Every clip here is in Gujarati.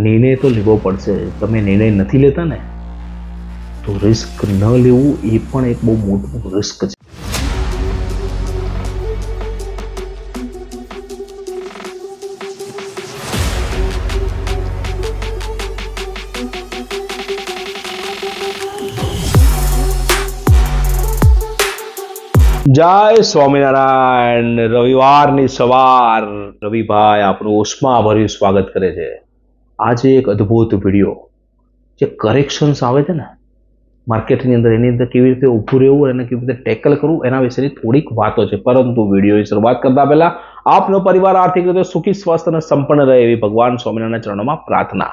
નિર્ણય તો લેવો પડશે. તમે નિર્ણય નથી લેતા ને, તો રિસ્ક ન લેવું એ પણ એક બહુ મોટું રિસ્ક છે. જય સ્વામિનારાયણ. રવિવારની સવાર. રવિભાઈ આપણું ઉષ્માભર્યું સ્વાગત કરે છે. આજે એક અદ્ભુત વીડિયો જે કરેક્શન્સ આવે છે ને માર્કેટની અંદર એની અંદર કેવી રીતે ઊભું રહેવું અને કેવી રીતે ટેકલ કરવું, એના વિશેની થોડીક વાતો છે. પરંતુ વિડીયોની શરૂઆત કરતા પહેલા, આપનો પરિવાર આર્થિક રીતે સુખી, સ્વસ્થ અને સંપન્ન રહે એવી ભગવાન સ્વામિનારાયણના ચરણોમાં પ્રાર્થના.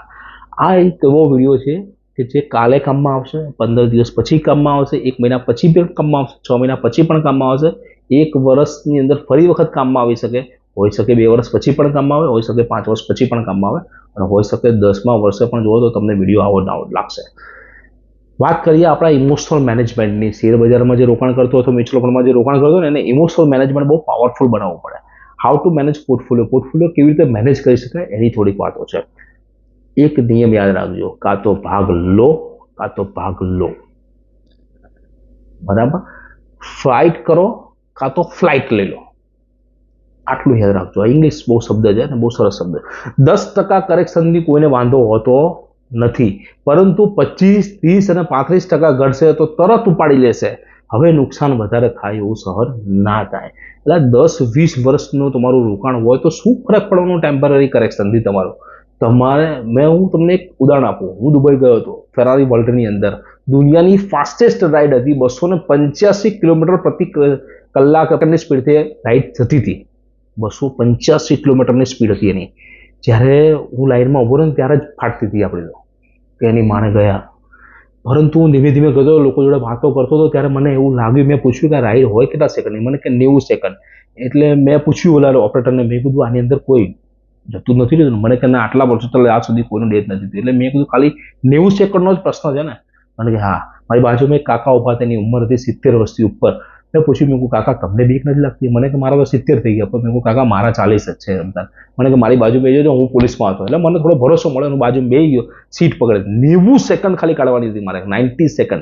આ એક એવો વીડિયો છે કે જે કાલે કામમાં આવશે, પંદર દિવસ પછી કામમાં આવશે, એક મહિના પછી પણ કામમાં આવશે, છ મહિના પછી પણ કામમાં આવશે, એક વર્ષની અંદર ફરી વખત કામમાં આવી શકે હોઈ શકે બે વર્ષ પછી પણ કામમાં આવે હોઈ શકે પાંચ વર્ષ પછી પણ કામમાં આવે. અને હોઈ શકે દસમા વર્ષે પણ જુઓ તો તમને વીડિયો આવો ના લાગશે. વાત કરીએ આપણા ઇમોશનલ મેનેજમેન્ટની શેર બજારમાં જે રોકાણ કરતો અથવા મ્યુચ્યુઅલ ફંડમાં જે રોકાણ કરતો ને એને ઇમોશનલ મેનેજમેન્ટ બહુ પાવરફુલ બનાવવું પડે. How to manage portfolio portfolio કેવી રીતે મેનેજ કરી શકાય? એની થોડીક વાતો છે. એક નિયમ યાદ રાખજો. કાં તો ભાગ લો, કાં તો ભાગ લો. બરાબર? ફ્લાઇટ કરો, કાં તો ફ્લાઇટ લઈ લો. આટલું યાદ રાખજો. ઇંગ્લિશ બહુ શબ્દ છે અને બહુ સરસ શબ્દ. દસ ટકા કરેક્શનથી કોઈને વાંધો હોતો નથી. પરંતુ પચીસ, ત્રીસ અને પાંત્રીસ ટકા ઘટશે તો તરત ઉપાડી લેશે. હવે નુકસાન વધારે થાય એવું સહન ના થાય. એટલે દસ, વીસ વર્ષનું તમારું રોકાણ હોય તો શું ફરક પડવાનું ટેમ્પરરી કરેક્શનથી તમારું? તમારે, મેં હું તમને એક ઉદાહરણ આપું. હું દુબઈ ગયો હતો ફેરારી વર્લ્ડની અંદર. દુનિયાની ફાસ્ટેસ્ટ રાઈડ હતી બસો ને પંચ્યાસી કિલોમીટર પ્રતિ કલાકની સ્પીડથી રાઈડ થતી હતી. બસો પંચ્યાસી કિલોમીટરની સ્પીડ હતી એની. જ્યારે હું લાઇનમાં ઊભો રહ્યો ત્યારે જ ફાટતી હતી આપણી તો. કે એની માને ગયા. પરંતુ હું ધીમે ધીમે ગયો, લોકો જોડે વાતો કરતો હતો, ત્યારે મને એવું લાગ્યું, મેં પૂછ્યું કે આ રાઈડ હોય કેટલા સેકન્ડની મને કે નેવું સેકન્ડ એટલે મેં પૂછ્યું ઓલા ઓપરેટરને મેં કીધું, આની અંદર કોઈ જતું નથી રહ્યું? મને કે, ના, આટલા વર્ષો ચાલે આજ સુધી કોઈનું ડેથ નથી એટલે મેં કીધું, ખાલી નેવું સેકન્ડનો જ પ્રશ્ન છે ને. મને કે, હા, મારી બાજુમાં એક કાકા ઊભા હતા એની ઉંમર હતી સિત્તેર વર્ષથી ઉપર. મેં પૂછ્યું મેં કાકા, તમને બીક નથી લાગતી? મને કે મારા તો સિત્તેર થઈ ગયા. પણ મેં કાકા, મારા ચાલીસ જ છે. એમ તાર. મને કે મારી બાજુ બેસી હું પોલીસમાં હતો. એટલે મને થોડો ભરોસો મળ્યો હું બાજુ બે ગયો, સીટ પકડે નેવું સેકન્ડ ખાલી કાઢવાની હતી મારે, નાઇન્ટી સેકન્ડ.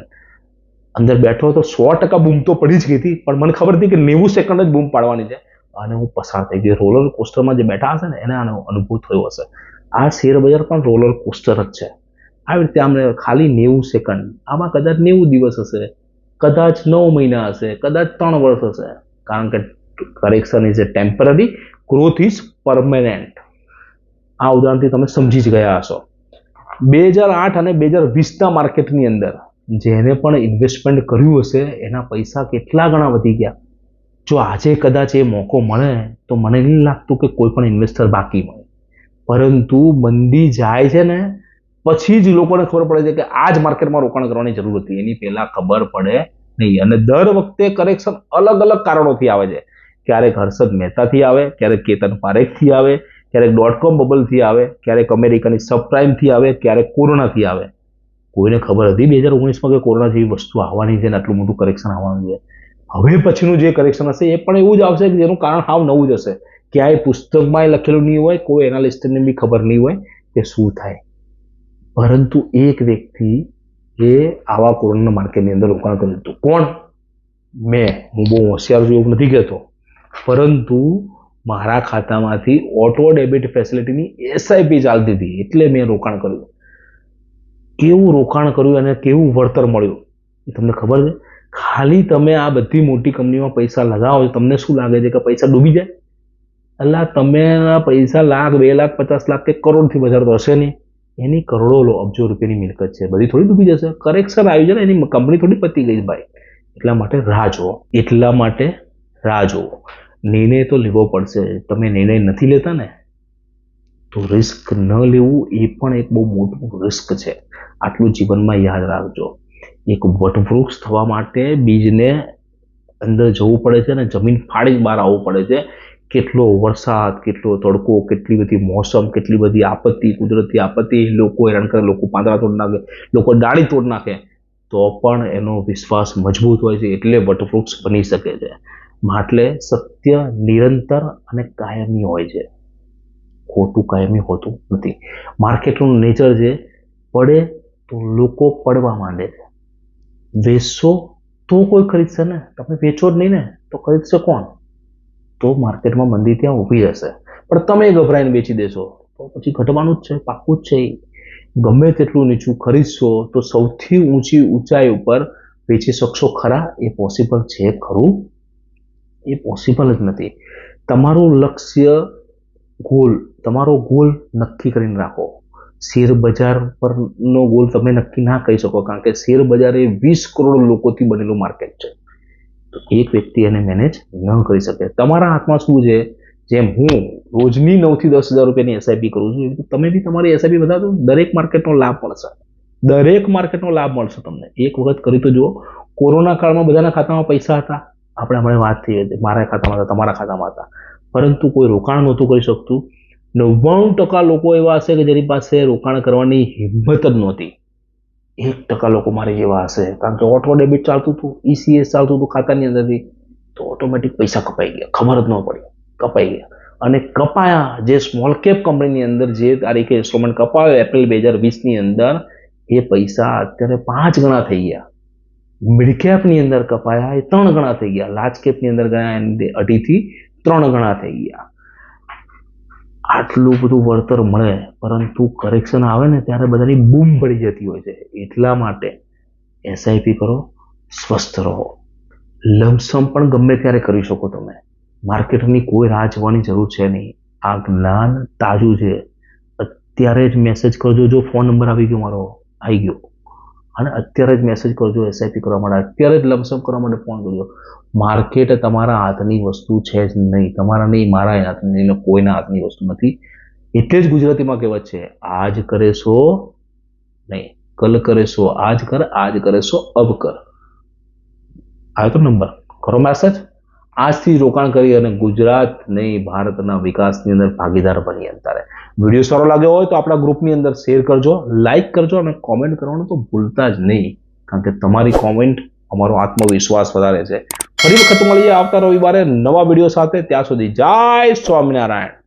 અંદર બેઠો તો સો ટકા બૂમ તો પડી જ ગઈ હતી, પણ મને ખબર હતી કે નેવું સેકન્ડ જ બૂમ પાડવાની છે. અને હું પસાર થઈ ગયો. રોલર કોસ્ટરમાં જે બેઠા હશે ને, એને આનો અનુભવ થયો હશે. આ શેર બજાર પણ રોલર કોસ્ટર જ છે. આવી રીતે આમને ખાલી નેવું સેકન્ડ. આમાં કદાચ નેવું દિવસ હશે. કદાચ નવ મહિના હશે, કદાચ ત્રણ વર્ષ હશે. કારણ કે correction is a temporary growth is permanent આ ઉદાહરણથી તમે સમજી જ ગયા હશો. બે હજાર આઠ અને બે હજાર વીસના માર્કેટની અંદર જેને પણ ઇન્વેસ્ટમેન્ટ કર્યું હશે, એના પૈસા કેટલા ગણા વધી ગયા? જો આજે કદાચ એ મોકો મળે, તો મને નહીં લાગતું કે કોઈ પણ ઇન્વેસ્ટર બાકી મળે પરંતુ મંદી જાય છે ને પછી જ લોકોને ખબર પડે છે કે આ જ માર્કેટમાં રોકાણ કરવાની જરૂર હતી. એની પહેલા ખબર પડે નહીં. અને દર વખતે કરેક્શન અલગ અલગ કારણોથી આવે છે. ક્યારેક હર્ષદ મહેતાથી આવે, ક્યારેક કેતન પારેખથી આવે, ક્યારેક ડોટ કોમ બબલથી આવે, ક્યારેક અમેરિકાની સબપ્રાઇમથી આવે, ક્યારેક કોરોનાથી આવે. કોઈને ખબર હતી બે હજાર ઓગણીસમાં કે કોરોના જેવી વસ્તુ આવવાની છે ને આટલું મોટું કરેક્શન આવવાનું છે? હવે પછીનું જે કરેક્શન હશે એ પણ એવું જ આવશે કે જેનું કારણ હાવ નવું જ હશે. ક્યાંય પુસ્તકમાં લખેલું નહીં હોય, કોઈ એનાલિસ્ટને બી ખબર નહીં હોય કે શું થાય. પરંતુ એક વ્યક્તિ એ આવા કોરોના માર્કેટની અંદર રોકાણ કર્યું હતું. કોણ? મેં. હું બહુ હોશિયાર છું, એવું નથી કહેતો. પરંતુ મારા ખાતામાંથી ઓટો ડેબિટ ફેસિલિટીની એસઆઈપી ચાલતી હતી, એટલે મેં રોકાણ કર્યું. કેવું રોકાણ કર્યું અને કેવું વળતર મળ્યું? એ તમને ખબર છે? ખાલી તમે આ બધી મોટી કંપનીમાં પૈસા લગાવો તમને શું લાગે છે કે પૈસા ડૂબી જાય? એટલે તમે પૈસા લાખ, બે લાખ, પચાસ લાખ કે કરોડથી વધારે તો હશે નહીં. એની કરોડો અબજો રૂપિયાની મિલકત છે. બધી થોડી ડૂબી જશે. કરેક્શન આવી જાય એની કંપની થોડી પતી ગઈ ભાઈ. એટલા માટે રાહ જુઓ. એટલા માટે રાહ જુઓ. નિર્ણય તો લેવો પડશે. તમે નિર્ણય નથી લેતા ને, તો રિસ્ક ન લેવું એ પણ એક બહુ મોટું રિસ્ક છે. આટલું જીવનમાં યાદ રાખજો. એક વટવૃક્ષ થવા માટે બીજને અંદર જવું પડે છે અને જમીન ફાડી બહાર આવવું પડે છે. કેટલો વરસાદ, કેટલો તડકો, કેટલી બધી મોસમ, કેટલી બધી આપત્તિ, કુદરતી આપત્તિ, લોકો હેરાન કરે, લોકો પાંદડા તોડ નાખે, લોકો ડાળી તોડ નાખે, તો પણ એનો વિશ્વાસ મજબૂત હોય છે, એટલે વટવૃક્ષ બની શકે છે. માટલે સત્ય, નિરંતર અને કાયમી હોય છે. ખોટું કાયમી હોતું નથી. માર્કેટનું નેચર છે પડે તો લોકો પડવા માંડે છે. વેચશો તો કોઈ ખરીદશે ને? તમે વેચો જ નહીં ને? તો ખરીદશે કોણ? તો માર્કેટમાં મંદી ત્યાં ઊભી રહેશે. પણ તમે ગભરાઈને વેચી દેશો. તો પછી ઘટવાનું જ છે પાક્કું જ છે. ગમે તેટલું નીચું ખરીદશો, તો સૌથી ઊંચી ઊંચાઈ ઉપર વેચી શકશો ખરા? એ પોસિબલ છે ખરું? એ પોસિબલ જ નથી. તમારું લક્ષ્ય ગોલ તમારો ગોલ નક્કી કરીને રાખો. શેર બજાર પરનો ગોલ તમે નક્કી ના કહી શકો, કારણ કે શેર બજાર એ વીસ કરોડ લોકોથી બનેલું માર્કેટ છે. એક વ્યક્તિ એને મેનેજ ન કરી શકે. તમારા હાથમાં શું છે? જેમ હું રોજની નવથી દસ હજાર રૂપિયાની એસઆઈપી કરું છું તમે બી તમારી એસઆઈપી વધારો દરેક માર્કેટનો લાભ મળશે. દરેક માર્કેટનો લાભ મળશે તમને. એક વખત કરી તો જુઓ, કોરોના કાળમાં બધાના ખાતામાં પૈસા હતા. આપણે હમણાં વાત થઈ હતી, મારા ખાતામાં હતા, તમારા ખાતામાં હતા. પરંતુ કોઈ રોકાણ નહોતું કરી શકતું. નવ્વાણું ટકા લોકો એવા હશે કે જેની પાસે રોકાણ કરવાની હિંમત જ નહોતી. એક ટકા લોકો મારે જેવા હશે. કારણ કે ઓટો ડેબિટ ચાલતું હતું ઈસીએસ ચાલતું હતું ખાતાની અંદરથી, તો ઓટોમેટિક પૈસા કપાઈ ગયા. ખબર જ ન પડી. કપાઈ ગયા. અને કપાયા. જે સ્મોલ કેપ કંપનીની અંદર જે તારીખે ઇન્સ્ટ્રુમેન્ટ કપાયો એપ્રિલ બે હજાર વીસની અંદર, એ પૈસા અત્યારે પાંચ ગણા થઈ ગયા. મિડ કેપની અંદર કપાયા એ ત્રણ ગણા થઈ ગયા. લાર્જ કેપની અંદર ગયા અઢીથી ત્રણ ગણા થઈ ગયા. આટલું બધું વળતર મળે, પરંતુ કરેક્શન આવે ને ત્યારે બધાની બૂમ પડી જતી હોય છે. એટલા માટે એસઆઈપી કરો, સ્વસ્થ રહો. લમસમ પણ ગમે ત્યારે કરી શકો તમે. માર્કેટની કોઈ રાહ જોવાની જરૂર છે નહીં. આ જ્ઞાન તાજું છે. અત્યારે જ મેસેજ કરજો, જો ફોન નંબર આવી ગયો મારો આવી ગયો. અને અત્યારે જ મેસેજ કરજો એસઆઈપી કરવા માટે. અત્યારે જ લમસમ કરવા માટે ફોન કરજો માર્કેટ તમારા હાથની વસ્તુ છે જ નહીં. તમારા નહીં, મારા હાથની કોઈના હાથની વસ્તુ નથી. એટલે જ ગુજરાતીમાં કહેવત છે, આજ કરે સો નહીં, કલ કરે સો, આજ કર, આજ કરે સો, અબ કર. આવ્યો તો નંબર. કરો મેસેજ આજથી રોકાણ કરી અને ગુજરાત નહીં, ભારતના વિકાસની અંદર ભાગીદાર બની અંતરે વીડિયો સારો લાગ્યો હોય તો આપણા ગ્રુપની અંદર શેર કરજો લાઈક કરજો અને કોમેન્ટ કરવાનું તો ભૂલતા જ નહીં. કારણ કે તમારી કોમેન્ટ અમારો આત્મવિશ્વાસ વધારે છે. ફરી વખત મળીએ આવતા રવિવારે નવા વીડિયો સાથે. ત્યાં સુધી જય સ્વામિનારાયણ.